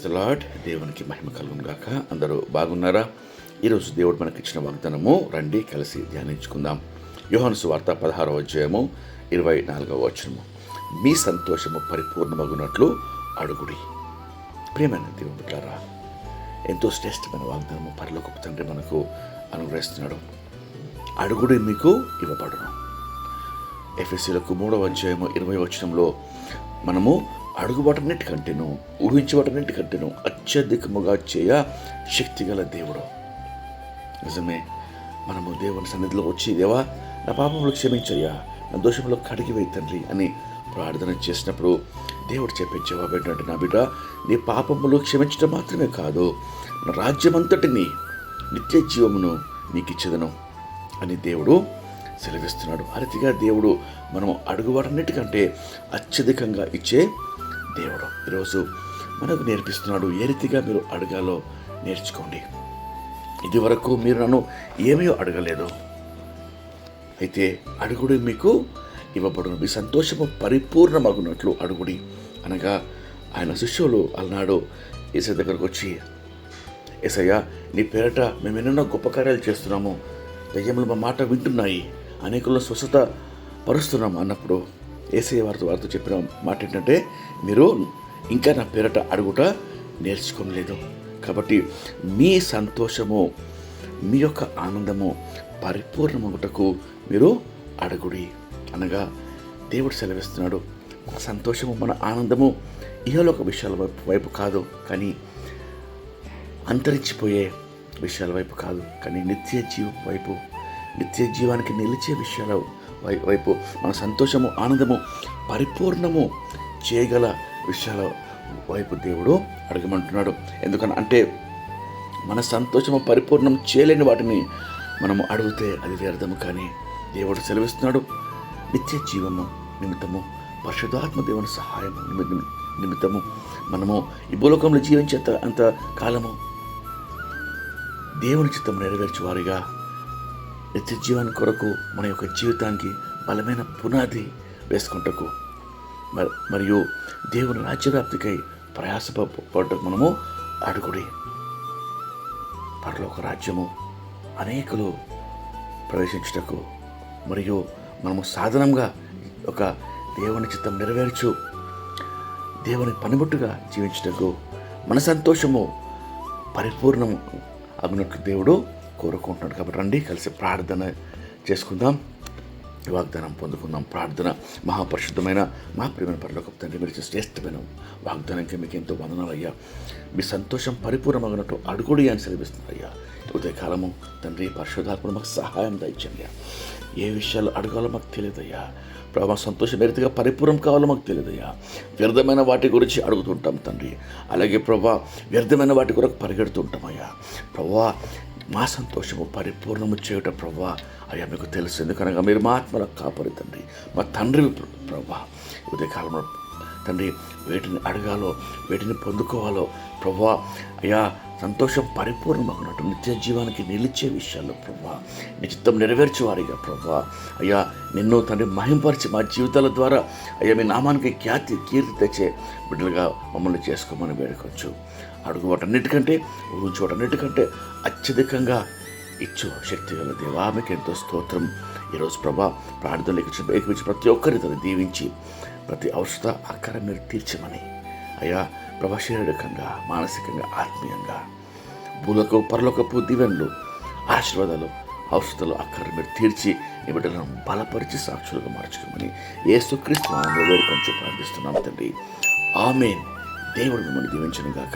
Lord దేవునికి మహిమ కలుగునుగాక అందరూ బాగున్నారా? ఈరోజు దేవుడు మనకి ఇచ్చిన వాగ్దానము రండి కలిసి ధ్యానించుకుందాం. యోహాను సువార్త పదహారవ అధ్యాయము ఇరవై నాలుగవ వచనము. మీ సంతోషము పరిపూర్ణమగునట్లు అడుగుడి. ప్రియమైన దేవుడారా బిడ్డారా ఎంతో శ్రేష్టమైన వాగ్దానము పరలోకపు తండ్రి మనకు అనుగ్రహిస్తున్నాడు. అడుగుడి మీకు ఇవ్వబడును. ఎఫ్ఎస్సీలకు మూడవ అధ్యాయము ఇరవై వచనంలో మనము అడుగుబటన్నిటికంటేను ఊహించబటన్నిటికంటేను అత్యధికముగా చేయ శక్తిగల దేవుడు. నిజమే మనము దేవుని సన్నిధిలో వచ్చి దేవా నా పాపములు క్షమించయ్యా నా దోషంలో కడిగి తండ్రి అని ప్రార్థన చేసినప్పుడు దేవుడు చెప్పే జవాబు ఏంటంటే నా బిడ్డ నీ పాపములు క్షమించడం మాత్రమే కాదు నా రాజ్యమంతటిని నిత్య జీవమును నీకు ఇచ్చేదను అని దేవుడు సెలవిస్తున్నాడు. అరతిగా దేవుడు మనం అడుగువాటన్నిటికంటే అత్యధికంగా ఇచ్చే దేవుడు. ఈరోజు మనకు నేర్పిస్తున్నాడు ఏ రీతిగా మీరు అడగాలో నేర్చుకోండి. ఇది వరకు మీరు నన్ను ఏమీ అడగలేదు. అయితే అడుగుడు మీకు ఇవ్వబడును. మీ సంతోషము పరిపూర్ణమగునట్లు అడుగుడి. అనగా ఆయన శిష్యులు అలనాడు ఏసై దగ్గరకు వచ్చి ఏసయ్య నీ పేరట మేము ఎన్నెన్నో గొప్ప కార్యాలు చేస్తున్నాము. దయ్యములు మా మాట వింటున్నాయి. అనేకులను స్వస్థత పరుస్తున్నాం అన్నప్పుడు ఏసయ్య వారితో వారితో చెప్పిన మాట ఏంటంటే మీరు ఇంకా నా పేరట అడుగుట నేర్చుకోలేదు. కాబట్టి మీ సంతోషము మీ యొక్క ఆనందము పరిపూర్ణమగుటకు మీరు అడుగుడి. అనగా దేవుడు సెలవిస్తున్నాడు మన సంతోషము మన ఆనందము ఇహలోక విషయాల వైపు వైపు కాదు కానీ అంతరించిపోయే విషయాల వైపు కాదు కానీ నిత్య జీవం వైపు నిత్య జీవానికి నిలిచే విషయాల వై- వైపు మన సంతోషము ఆనందము పరిపూర్ణము చేయగల విషయాల వైపు దేవుడు అడగమంటున్నాడు. ఎందుకని అంటే మన సంతోషము పరిపూర్ణం చేయలేని వాటిని మనము అడిగితే అది వ్యర్థము. కానీ దేవుడు సెలవిస్తున్నాడు నిత్య జీవము నిమిత్తము పరిశుధాత్మ దేవుని సహాయం నిమిత్తము. మనము ఈ భూలోకంలో జీవించేంత అంత కాలము దేవుని చిత్తం నెరవేర్చే వారిగా నిత్య జీవాన్ని కొరకు మన యొక్క జీవితానికి బలమైన పునాది వేసుకుంటకు మరియు దేవుని రాజ్యవ్యాప్తికై ప్రయాసపడటకు మనము అడుగుడి. పరలోక రాజ్యము అనేకులు ప్రవేశించుటకు మరియు మనము సాధనంగా ఒక దేవుని చిత్తం నెరవేర్చు దేవుని పనిముట్టుగా జీవించుటకు మన సంతోషము పరిపూర్ణం అగినట్లు దేవుడు కోరుకుంటున్నాడు. కాబట్టి రండి కలిసి ప్రార్థన చేసుకుందాం. వాగ్దానం పొందుకుందాం. ప్రార్థన మహాపరిశుద్ధమైన మా ప్రియమైన పరలోకపు తండ్రి మీరు శ్రేష్టమైన వాగ్దానంకి మీకు ఎంతో వందనాలయ్యా. మీ సంతోషం పరిపూర్ణమగినట్టు అడుగుడి అని సెలవిస్తున్నారు అయ్యా ఉదయకాలము తండ్రి పరిశుద్ధాత్మను మాకు సహాయం దయచండి. ఏ విషయాలు అడగాలో మాకు తెలియదయ్యా. ప్రభావ సంతోషం ఏ రీతిగా పరిపూర్ణం కావాలో మాకు తెలియదయ్యా. వ్యర్థమైన వాటి గురించి అడుగుతుంటాం తండ్రి. అలాగే ప్రభా వ్యర్థమైన వాటి కొరకు పరిగెడుతుంటామయ్యా. ప్రభా మా సంతోషము పరిపూర్ణము చేయుట ప్రభా అయ్యా మీకు తెలుసు. ఎందుకనగా మీరు మా ఆత్మల కాపరి తండ్రి మా తండ్రి ప్రభా ఉదయకాలంలో తండ్రి వేటిని అడగాలో వేటిని పొందుకోవాలో ప్రభా అయ్యా సంతోషం పరిపూర్ణమగినట్టు నిత్య జీవానికి నిలిచే విషయాల్లో ప్రభా నీ నెరవేర్చేవారిగా ప్రభా. అయ్యా నిన్ను తండ్రి మహింపరిచి మా జీవితాల ద్వారా అయ్యా మీ నామానికి ఖ్యాతి కీర్తి తెచ్చే బిడ్డలుగా మమ్మల్ని చేసుకోమని వేడుకోవచ్చు అడుగు వాటన్నిటికంటే ఊహించోటన్నిటికంటే అత్యధికంగా ఇచ్చు శక్తి గల దేవా. ఎంతో స్తోత్రం. ఈరోజు ప్రభా ప్రార్థనలు ఎక్కించి ప్రతి ఒక్కరితో దీవించి ప్రతి ఔషధ అక్కర మీరు తీర్చమని. అయ్యా ప్రభా శారీరకంగా మానసికంగా ఆత్మీయంగా భూలకు పరలోకపు దీవెనలు ఆశీర్వాదాలు ఔషధాలు అక్కడ మీరు తీర్చి నీ బిడ్డలను బలపరిచి సాక్షులుగా మార్చుకోమని ఏసుక్రీస్తు వేడుకొని ప్రార్థిస్తున్నాం తండ్రి. ఆమెన్. దేవుడు మిమ్మల్ని దీవించను గాక